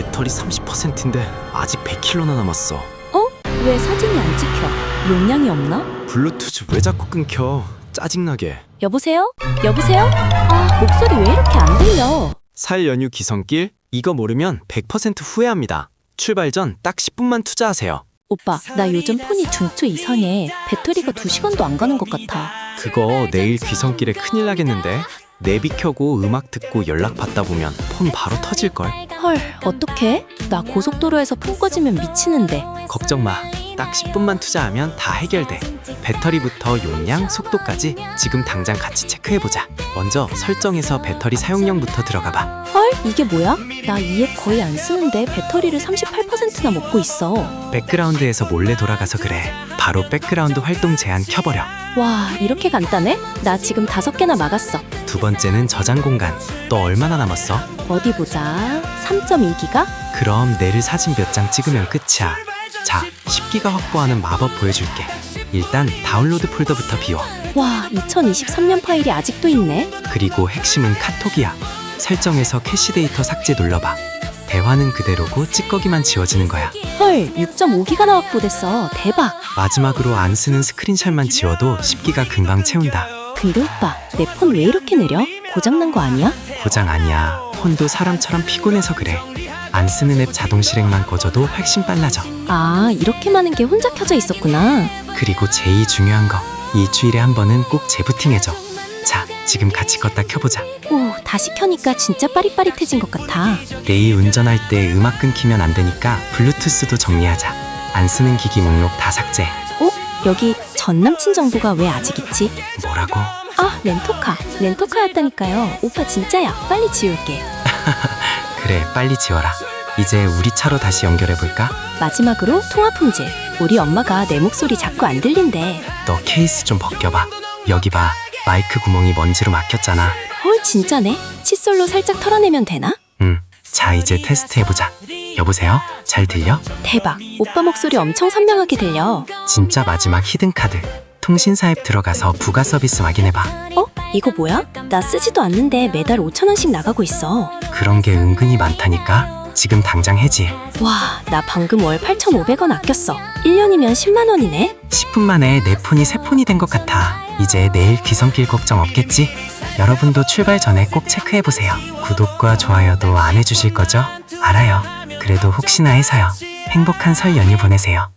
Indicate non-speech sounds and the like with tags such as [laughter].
배터리 30%인데 아직 100km나 남았어. 어? 왜 사진이 안 찍혀? 용량이 없나? 블루투즈 왜 자꾸 끊겨? 짜증나게. 여보세요? 여보세요? 아, 목소리 왜 이렇게 안 들려? 살 연휴 기성길 이거 모르면 100% 후회합니다. 출발 전 딱 10분만 투자하세요. 오빠, 나 요즘 폰이 중초 이상해. 배터리가 2시간도 안 가는 것 같아. 그거 내일 귀성길에 큰일 나겠는데? 내비 켜고 음악 듣고 연락 받다 보면 폰 바로 터질걸? 헐, 어떡해? 나 고속도로에서 폰 꺼지면 미치는데. 걱정 마. 딱 10분만 투자하면 다 해결돼. 배터리부터 용량, 속도까지 지금 당장 같이 체크해보자. 먼저 설정에서 배터리 사용량부터 들어가봐. 헐, 이게 뭐야? 나 이 앱 거의 안 쓰는데 배터리를 38%나 먹고 있어. 백그라운드에서 몰래 돌아가서 그래. 바로 백그라운드 활동 제한 켜버려. 와, 이렇게 간단해? 나 지금 다섯 개나 막았어. 두 번째는 저장 공간. 너 얼마나 남았어? 어디 보자. 3.2기가? 그럼 내일 사진 몇 장 찍으면 끝이야. 자, 10기가 확보하는 마법 보여줄게. 일단 다운로드 폴더부터 비워. 와, 2023년 파일이 아직도 있네. 그리고 핵심은 카톡이야. 설정에서 캐시 데이터 삭제 눌러봐. 대화는 그대로고 찌꺼기만 지워지는 거야. 헐, 6.5기가나 확보됐어. 대박. 마지막으로 안 쓰는 스크린샷만 지워도 10기가 금방 채운다. 근데 오빠, 내 폰 왜 이렇게 느려? 고장난 거 아니야? 고장 아니야. 폰도 사람처럼 피곤해서 그래. 안 쓰는 앱 자동 실행만 꺼져도 훨씬 빨라져. 아, 이렇게 많은 게 혼자 켜져 있었구나. 그리고 제일 중요한 거. 일주일에 한 번은 꼭 재부팅해줘. 자, 지금 같이 껐다 켜보자. 오, 다시 켜니까 진짜 빠릿빠릿해진 것 같아. 내일 운전할 때 음악 끊기면 안 되니까 블루투스도 정리하자. 안 쓰는 기기 목록 다 삭제. 어? 여기 전 남친 정보가 왜 아직 있지? 뭐라고? 아, 렌토카. 렌토카였다니까요. 오빠 진짜야. 빨리 지울게. [laughs] 그래, 빨리 지워라. 이제 우리 차로 다시 연결해볼까? 마지막으로 통화 품질. 우리 엄마가 내 목소리 자꾸 안 들린대. 너 케이스 좀 벗겨봐. 여기 봐. 마이크 구멍이 먼지로 막혔잖아. 헐, 진짜네? 칫솔로 살짝 털어내면 되나? 응. 자, 이제 테스트 해보자. 여보세요? 잘 들려? 대박. 오빠 목소리 엄청 선명하게 들려. 진짜 마지막 히든카드. 통신사 앱 들어가서 부가 서비스 확인해봐. 어? 이거 뭐야? 나 쓰지도 않는데 매달 5천 원씩 나가고 있어. 그런 게 은근히 많다니까? 지금 당장 해지해. 와, 나 방금 월 8,500원 아꼈어. 1년이면 10만 원이네? 10분 만에 내 폰이 새 폰이 된 것 같아. 이제 내일 귀성길 걱정 없겠지? 여러분도 출발 전에 꼭 체크해보세요. 구독과 좋아요도 안 해주실 거죠? 알아요. 그래도 혹시나 해서요. 행복한 설 연휴 보내세요.